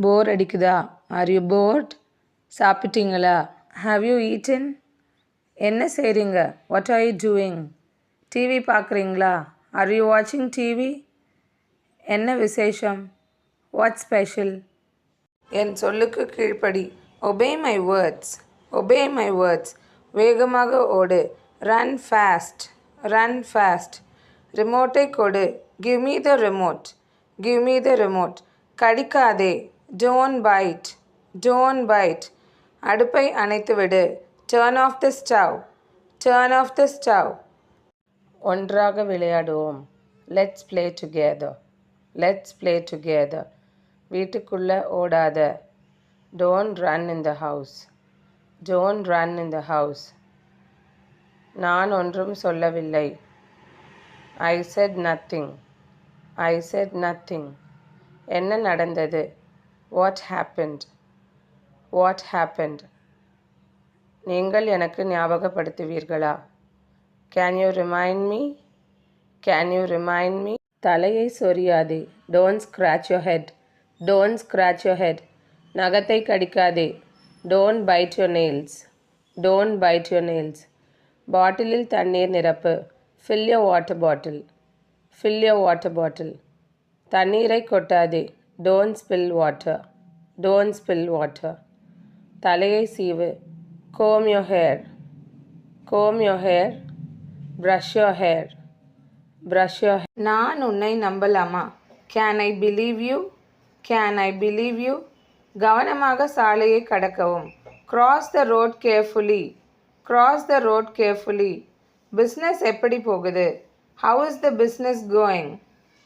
போர் அடிக்குதா? Are you bored சாப்பிட்டீங்களா? Have you eaten என்ன செய்கிறீங்க what are you doing TV பார்க்குறீங்களா? ஆர் யூ வாட்சிங் டிவி என்ன விசேஷம்? வாட் ஸ்பெஷல் என் சொல்லுக்கு கீழ்ப்படி. Obey my words obey my words வேகமாக ஓடு. ரன் ஃபாஸ்ட் ரன் ஃபாஸ்ட் ரிமோட்டை கொடு. Give me the remote give me the remote கடிக்காதே. Don't bite don't bite அடுப்பை அணைத்து விடு. Turn off the stove turn off the stove ஒன்றாக விளையாடுவோம். Let's play together let's play together வீட்டுக்குள்ளே ஓடாத. Don't run in the house don't run in the house நான் ஒன்றும் சொல்லவில்லை. I said nothing I said nothing என்ன நடந்தது? வாட் ஹேப்பன்ட் வாட் ஹேப்பன்ட் நீங்கள் எனக்கு ஞாபகப்படுத்துவீர்களா? Can you remind me can you remind me தலையை சொரியாதே. Don't scratch your head don't scratch your head நகத்தை கடிக்காதே. Don't bite your nails don't bite your nails பாட்டிலில் தண்ணீர் நிரப்பு. Fill water bottle fill water bottle தண்ணீரை கொட்டாதே. Don't spill water don't spill water தலையை சீவு. Comb your hair comb your hair brush your hair brush your நான் உன்னை நம்பலாமா? Can I believe you can I believe you கவனமாக சாலையை கடக்கவும். Cross the road carefully cross the road carefully business எப்படி போகுது? How is the business going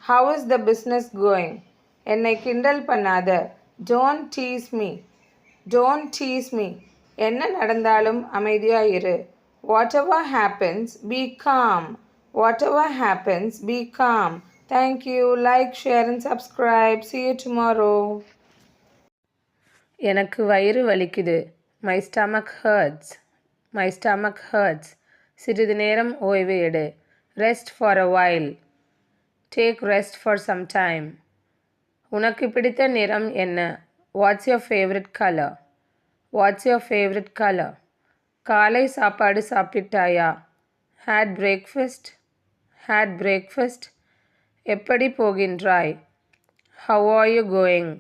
how is the business going என்னை கிண்டல் பண்ணாத. Don't tease me don't tease me என்ன நடந்தாலும் அமைதியாக இரு. Whatever happens be calm whatever happens be calm thank you like share and subscribe see you tomorrow எனக்கு வயிறு வலிக்குது. My stomach hurts my stomach hurts சிறிது நேரம் ஓய்வு எடு. Rest for a while take rest for some time உனக்கு பிடித்த நிறம் என்ன? What's your favourite colour what's your favourite colour காலை சாப்பாடு சாப்பிட்டாயா ஹேட் பிரேக்ஃபஸ்ட் ஹேட் பிரேக்ஃபஸ்ட் எப்படி போகின்றாய்? How are you going